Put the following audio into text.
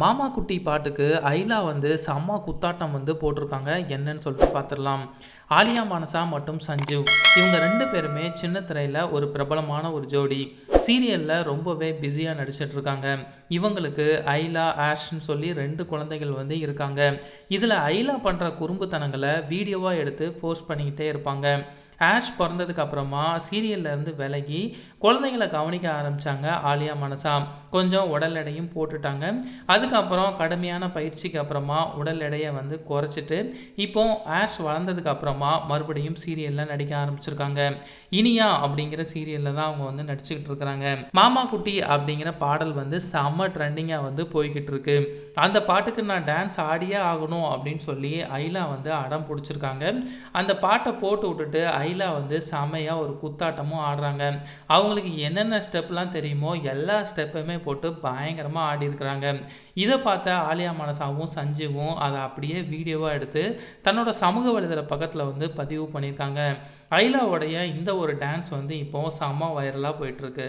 மாமா குட்டி பாட்டுக்கு ஐலா வந்து செம்ம குத்தாட்டம் வந்து போட்டிருக்காங்க. என்னன்னு சொல்லிட்டு பார்த்துடலாம் ஆலியா மானசா மற்றும் சஞ்சீவ். இவங்க ரெண்டு பேருமே சின்ன திரையில் ஒரு பிரபலமான ஒரு ஜோடி. சீரியலில் ரொம்பவே பிஸியாக நடிச்சிட்டு இருக்காங்க இவங்களுக்கு ஐலா ஆஷ்ன்னு சொல்லி ரெண்டு குழந்தைகள் வந்து இருக்காங்க. இதில் ஐலா பண்ணுற குறும்புத்தனங்களை வீடியோவாக எடுத்து போஸ்ட் பண்ணிக்கிட்டே இருப்பாங்க. ஆஷ் பிறந்ததுக்கு அப்புறமா சீரியல்ல இருந்து விலகி குழந்தைங்களை கவனிக்க ஆரம்பிச்சாங்க ஆலியா மனசா. கொஞ்சம் உடல் எடையும் போட்டுட்டாங்க. அதுக்கப்புறம் கடுமையான பயிற்சிக்கு அப்புறமா உடல் எடையை வந்து குறைச்சிட்டு இப்போ ஆஷ் வளர்ந்ததுக்கு அப்புறமா மறுபடியும் சீரியலில் நடிக்க ஆரம்பிச்சிருக்காங்க. இனியா அப்படிங்கிற சீரியலில் தான் அவங்க வந்து நடிச்சுக்கிட்டு இருக்கிறாங்க. மாமா குட்டி அப்படிங்கிற பாடல் வந்து செம்ம ட்ரெண்டிங்காக வந்து போய்கிட்டு இருக்கு. அந்த பாட்டுக்கு நான் டான்ஸ் ஆடியே ஆகணும் அப்படின்னு சொல்லி ஐலா வந்து அடம் பிடிச்சிருக்காங்க. அந்த பாட்டை போட்டு விட்டுட்டு ஐ ஐலா வந்து செமையாக ஒரு குத்தாட்டமும் ஆடுறாங்க. அவங்களுக்கு என்னென்ன ஸ்டெப்லாம் தெரியுமோ எல்லா ஸ்டெப்புமே போட்டு பயங்கரமாக ஆடி இருக்கிறாங்க இதை பார்த்த ஆலியா மனசாவும் சஞ்சீவும் அதை அப்படியே வீடியோவாக எடுத்து தன்னோட சமூக வலைதள பக்கத்தில் வந்து பதிவு பண்ணியிருக்காங்க. ஐலாவுடைய இந்த ஒரு டான்ஸ் வந்து இப்போ செம்ம வைரலாக போயிட்டுருக்கு